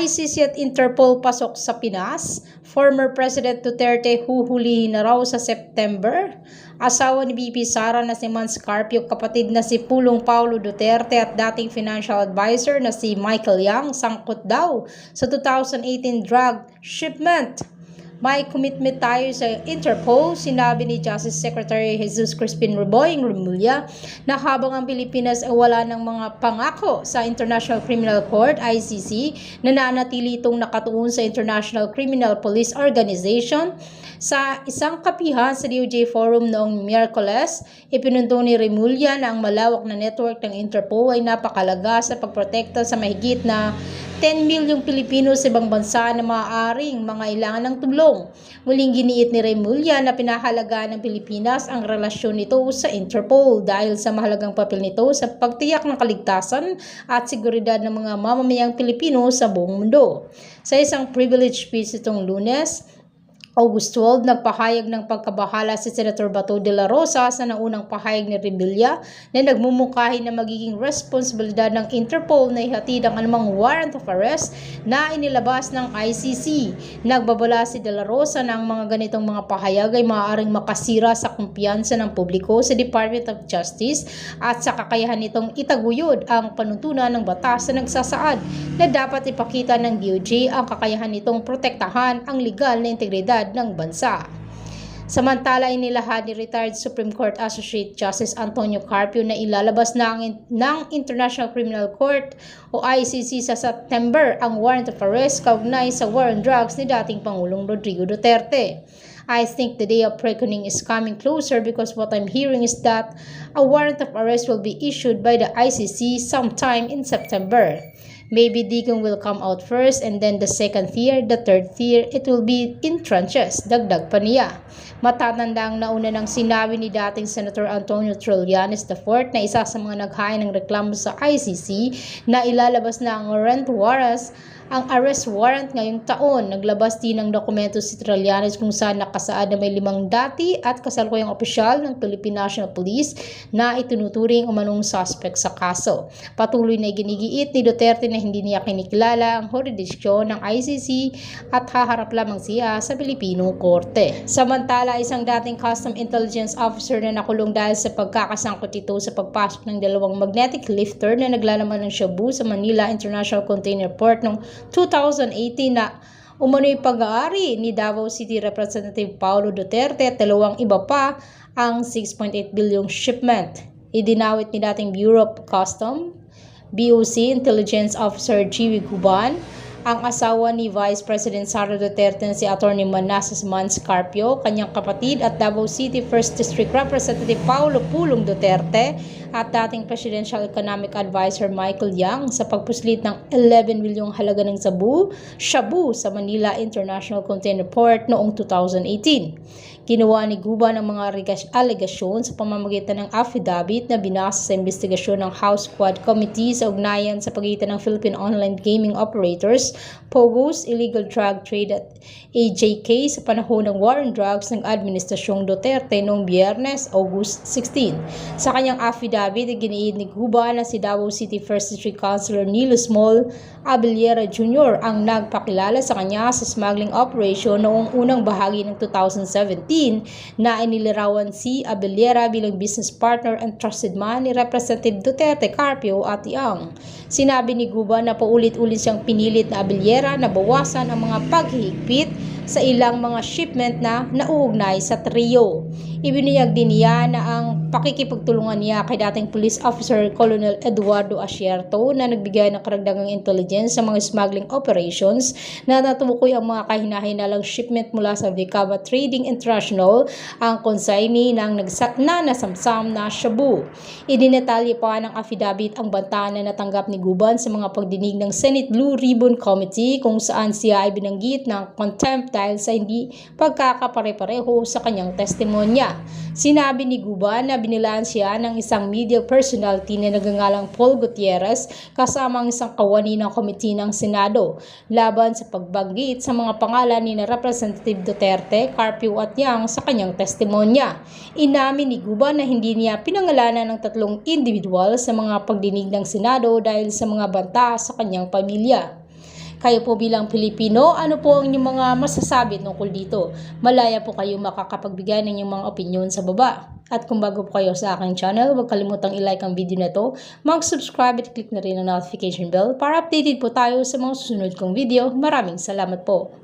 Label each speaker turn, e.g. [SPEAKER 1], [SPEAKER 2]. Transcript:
[SPEAKER 1] ICC at Interpol pasok sa Pinas. Former President Duterte huhulihin na raw sa September. Asawa ni BP Sara na si Mans Carpio, kapatid na si Pulong Paulo Duterte at dating financial advisor na si Michael Yang sangkot daw sa 2018 drug shipment. May commitment tayo sa Interpol, sinabi ni Justice Secretary Jesus Crispin Reboying Remulla na habang ang Pilipinas ay wala ng mga pangako sa International Criminal Court, ICC, nananatili itong nakatuon sa International Criminal Police Organization. Sa isang kapihan sa DOJ Forum noong Miyerkules, ipinundo ni Remulla na ang malawak na network ng Interpol ay napakalaga sa pagprotekta sa mahigit na 10 milyong Pilipino sa ibang bansa na maaaring mangailangan ng tulong. Muling giniit ni Remulla na pinahalagaan ng Pilipinas ang relasyon nito sa Interpol dahil sa mahalagang papel nito sa pagtiyak ng kaligtasan at seguridad ng mga mamamayang Pilipino sa buong mundo. Sa isang privilege speech itong lunes, August 12, nagpahayag ng pagkabahala si Senator Bato de la Rosa sa naunang pahayag ni Rebilla na nagmumungkahi na magiging responsibilidad ng Interpol na ihatid ang anumang warrant of arrest na inilabas ng ICC. Nagbabala si de la Rosa na ang mga ganitong mga pahayag ay maaaring makasira sa kumpiyansa ng publiko sa Department of Justice at sa kakayahan nitong itaguyod ang panuntunan ng batas na nagsasaad na dapat ipakita ng DOJ ang kakayahan nitong protektahan ang legal na integridad ng bansa. Samantala, inilahad ni retired Supreme Court Associate Justice Antonio Carpio na ilalabas ng, ng International Criminal Court o ICC sa September ang warrant of arrest kaugnay sa war on drugs ni dating Pangulong Rodrigo Duterte. I think the day of reckoning is coming closer because what I'm hearing is that a warrant of arrest will be issued by the ICC sometime in September. Maybe Digong will come out first and then the second tier, the third tier, it will be in tranches. Dagdag pa niya. Matatanda ang nauna ng sinabi ni dating Senator Antonio Trillanes IV na isa sa mga naghain ng reklamo sa ICC na ilalabas na ang rent warrants ang arrest warrant ngayong taon. Naglabas din ng dokumento si Trillanes kung saan nakasaad na may limang dati at kasalukuyang opisyal ng Philippine National Police na itinuturing umanong suspect sa kaso. Patuloy na ginigiit ni Duterte na hindi niya kinikilala ang jurisdiksyon ng ICC at haharap lamang siya sa Pilipinong Korte. Samantala, isang dating Custom Intelligence Officer na nakulong dahil sa pagkakasangkot ito sa pagpasok ng dalawang magnetic lifter na naglalaman ng Shabu sa Manila International Container Port noong 2018 na umano'y pag-aari ni Davao City Representative Paulo Duterte at dalawang iba pa ang 6.8 bilyong shipment. Idinawit ni dating Bureau of Custom, BOC Intelligence Officer Chiwi Guban, ang asawa ni Vice President Sara Duterte si Atty. Manassas Mans Carpio, kanyang kapatid at Davao City 1st District Representative Paulo Pulong Duterte at dating Presidential Economic Advisor Michael Yang sa pagpuslit ng 11 milyong halaga ng sabu, shabu sa Manila International Container Port noong 2018. Ginawa ni Guba ng mga alegasyon sa pamamagitan ng affidavit na binasa sa investigasyon ng House Quad Committee sa ugnayan sa pagitan ng Philippine Online Gaming Operators, POGOS, Illegal Drug Trade at AJK sa panahon ng war on drugs ng Administrasyong Duterte noong Biyernes, August 16. Sa kanyang affidavit, giniid ni Guba na si Davao City First District Councilor Nilo Small Abellera Jr. ang nagpakilala sa kanya sa smuggling operation noong unang bahagi ng 2017 na inilarawan si Abelera bilang business partner and trusted man ni Representative Duterte Carpio at Yang. Sinabi ni Guba na paulit-ulit siyang pinilit na Abelera na bawasan ang mga paghihigpit sa ilang mga shipment na nauugnay sa trio. Ibiniyag din niya na ang pakikipagtulungan niya kay dating police officer Colonel Eduardo Asierto na nagbigay ng karagdagang intelligence sa mga smuggling operations na natumukoy ang mga kahinahinalang shipment mula sa Vicava Trading International ang consignee ng nagsa- na nasamsam na shabu. Idinetalye pa ng affidavit ang banta na natanggap ni Guban sa mga pagdinig ng Senate Blue Ribbon Committee kung saan siya ay binanggit ng contempt dahil sa hindi pagkakapare-pareho sa kanyang testimonya. Sinabi ni Guba na binilaan siya ng isang media personality na nagangalang Paul Gutierrez kasama ang isang kawani ng komite ng Senado laban sa pagbanggit sa mga pangalan ni na Representative Duterte, Carpio at Yang sa kanyang testimonya. Inamin ni Guba na hindi niya pinangalanan ng tatlong individual sa mga pagdinig ng Senado dahil sa mga banta sa kanyang pamilya. Kayo po bilang Pilipino, ano po ang inyong mga masasabi tungkol dito? Malaya po kayo makakapagbigay ng inyong mga opinion sa baba. At kung bago po kayo sa aking channel, huwag kalimutang i-like ang video na to, mag-subscribe at click na rin ang notification bell para updated po tayo sa mga susunod kong video. Maraming salamat po.